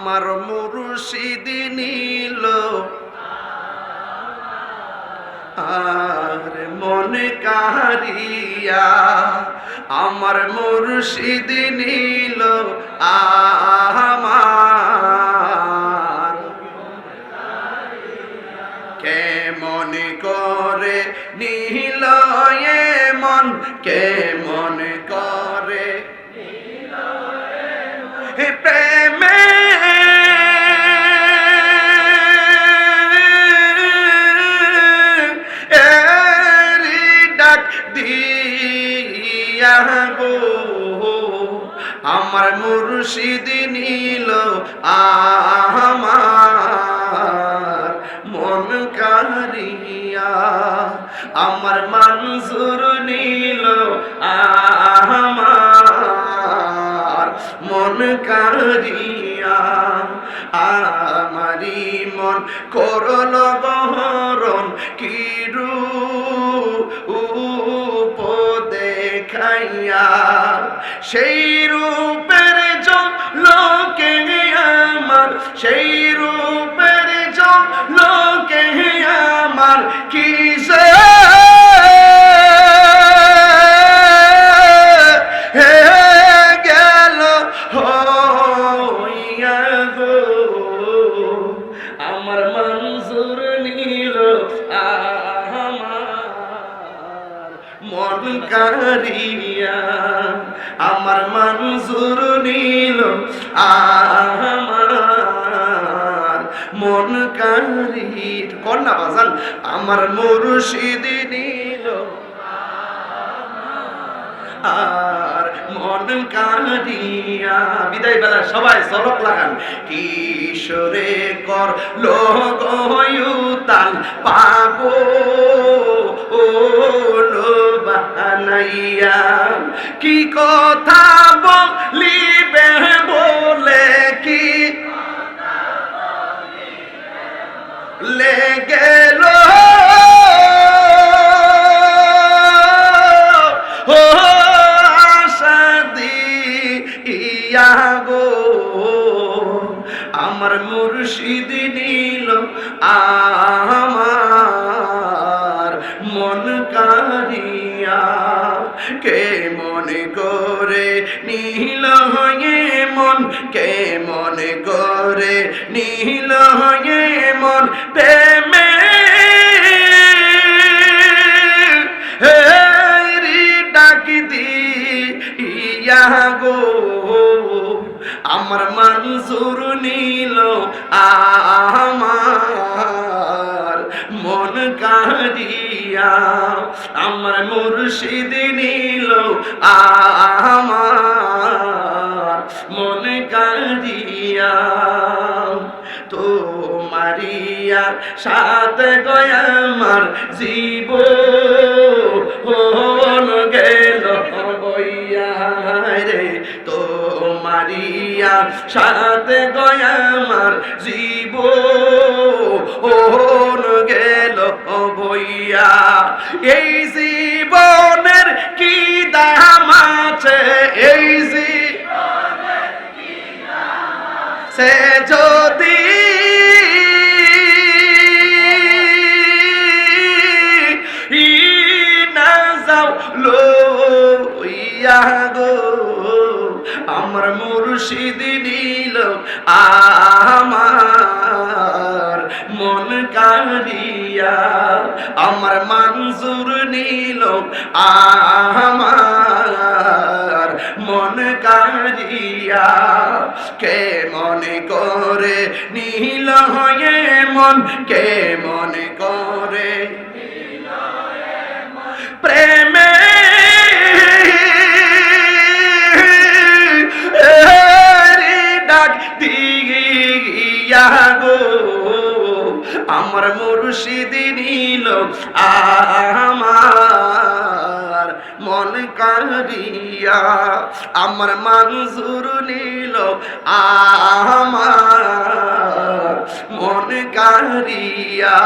আমার মুর্শিদ নীল। আর মন কারিয়া আমার মুর্শিদ নীল। আমার কেমন করে নীল এ মন কেমন করে হে প্রেমে দিয়া আমার মুর্শিদ নীল আমার মন কারিয়া। আমার মনসুর নীল আমার মন কারিয়া। আমারি মন করল গহরণ কিরু দেখাইয়া সেই রূপের লোকে আমার, সেই রূপের লোকে আমার গো। আমার মনসুর নীল আমার মন আমার মনসুর নীল আমার মন কারি কন্যা বাজান, আমার মুর্শিদ নীল আর মন কাঁদিয়া বিদায় বেলা সবাই সড়ক লাগান। কিশোরে কর, লোক তাল পাগো ও বানাইয়া কি কথা বলিবে বলে কি লেগেল? ও আশা দিয়া গো, আমার মুর্শিদ নীল আমার কে মনে করে নীল হয়ে মন প্রেমে? ডাকি দি ইয়া গো। আমার মনসুর নীল আমার, মন কারিয়া আমার মুর্শিদ নীল আমার মারিয়া সাথে গয়ামার জীব। গেল বইয়া রে তো মারিয়া সাথে গয়ামার জীব। গেল বইয়া। এই জীবনের কি দাম আছে? এই জীবনের সে যদি আমার মুর্শিদ নীল, আমার মন কারিয়া আমার মনসুর নীল, আমার মন কারিয়া কে মনে করে নীল হয়ে মন, কে মনে করে প্রেমে আমার মুর্শিদি নীল আমার মন কারিয়া আমার মানজুর নীল আমার মন কারিয়া।